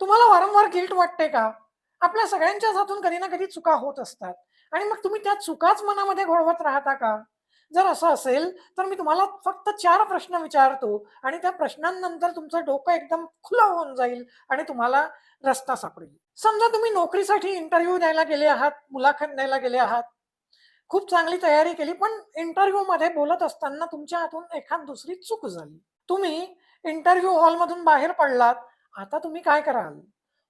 तुम्हाला वारंवार गिल्ट वाटते का? आपल्या सगळ्यांच्याच हातून कधी ना कधी चुका होत असतात आणि मग तुम्ही त्या चुकाच मनामध्ये घोळवत राहता का? जर असं असेल, तर मी तुम्हाला फक्त चार प्रश्न विचारतो आणि त्या प्रश्नांनंतर तुमचं डोकं एकदम खुलं होऊन जाईल आणि तुम्हाला रस्ता सापडेल. समजा तुम्ही नोकरीसाठी इंटरव्ह्यू द्यायला गेले आहात, मुलाखत द्यायला गेले आहात. खूप चांगली तयारी केली, पण इंटरव्ह्यूमध्ये बोलत असताना तुमच्या हातून एखाद दुसरी चूक झाली. तुम्ही इंटरव्ह्यू हॉलमधून बाहेर पडलात. आता तुम्ही काय कराल?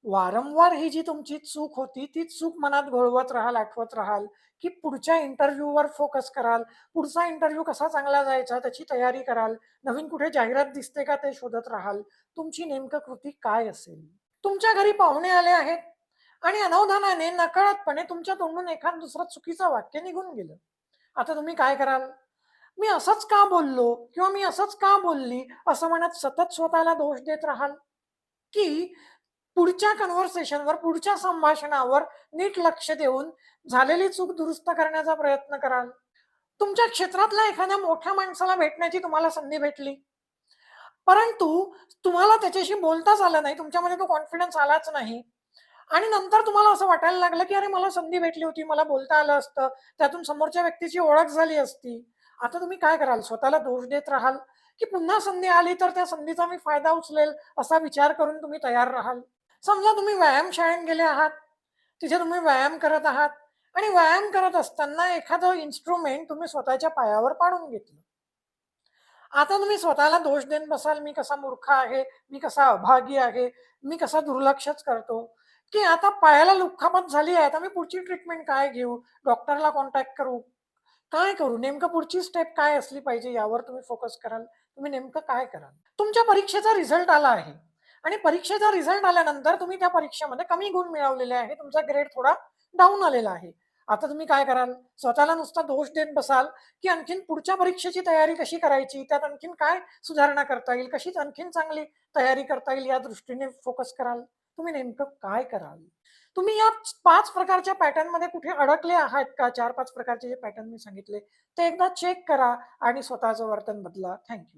वारंवार ही जी तुमची चूक होती, ती चूक मनात घोळवत राहाल, आठवत राहाल, की पुढच्या इंटरव्ह्यूवर फोकस कराल. पुढचा इंटरव्ह्यू कसा चांगला जायचा त्याची तयारी कराल. नवीन कुठे जाहिरात दिसते का ते शोधत राहाल. तुमची नेमकं कृती काय असेल? तुमच्या घरी पाहुणे आले आहेत आणि अनवधानाने, नकळतपणे तुमच्या तोंडून एखाद दुसरं चुकीचं वाक्य निघून गेलं. आता तुम्ही काय कराल? मी असंच का बोललो? किंवा मी असंच का बोलली? असं म्हणत सतत स्वतःला दोष देत राहाल? की पुढच्या कन्व्हर्सेशनवर, पुढच्या संभाषणावर नीट लक्ष देऊन झालेली चूक दुरुस्त करण्याचा प्रयत्न कराल? तुमच्या क्षेत्रातल्या एखाद्या मोठ्या माणसाला भेटण्याची तुम्हाला संधी भेटली. परंतु तुम्हाला त्याच्याशी बोलताच आलं नाही. तुमच्यामध्ये तो कॉन्फिडन्स आलाच नाही आणि नंतर तुम्हाला असं वाटायला लागलं, की अरे मला संधी भेटली होती, मला बोलता आलं असतं. त्यातून समोरच्या व्यक्तीची ओळख झाली असती. आता तुम्ही काय कराल? स्वतःला दोष देत राहाल, की पुन्हा संधी आली तर त्या संधीचा मी फायदा उचलेल असा विचार करून तुम्ही तयार राहाल? समजा तुम्ही व्यायाम शाळेत गेले आहात. तिथे तुम्ही व्यायाम करत आहात आणि व्यायाम करत असताना एखादं इन्स्ट्रुमेंट तुम्ही स्वतःच्या पायावर पाडून घेतलं. आता तुम्ही स्वतःला दोष देत बसाल, मी कसा मूर्ख आहे, मी कसा अभागी आहे, मी कसा दुर्लक्षच करतो, की आता पायाला लुखापत झाली आहे, आता मी पुढची ट्रीटमेंट काय घेऊ? डॉक्टरला कॉन्टॅक्ट करू? काय करू? नेमकं पुढची स्टेप काय असली पाहिजे यावर तुम्ही फोकस कराल. तुम्ही नेमकं काय कराल? तुमच्या परीक्षेचा रिझल्ट आला आहे आणि परीक्षेचा रिझल्ट आल्यानंतर तुम्ही त्या परीक्षेमध्ये कमी गुण मिळवलेले आहे. तुमचा ग्रेड थोडा डाऊन आलेला आहे. आता तुम्ही काय कराल? स्वतःला नुसता दोष देत बसाल, की आणखीन पुढच्या परीक्षेची तयारी कशी करायची? त्यात आणखीन काय सुधारणा करता येईल? कशीच आणखीन चांगली तयारी करता येईल या दृष्टीने फोकस कराल? तुम्ही नेमकं काय कराल? तुम्ही या पाच प्रकारच्या पॅटर्नमध्ये कुठे अडकले आहात का? 4-5 प्रकारचे जे पॅटर्न मी सांगितले, ते एकदा चेक करा आणि स्वतःचं वर्तन बदला. थँक्यू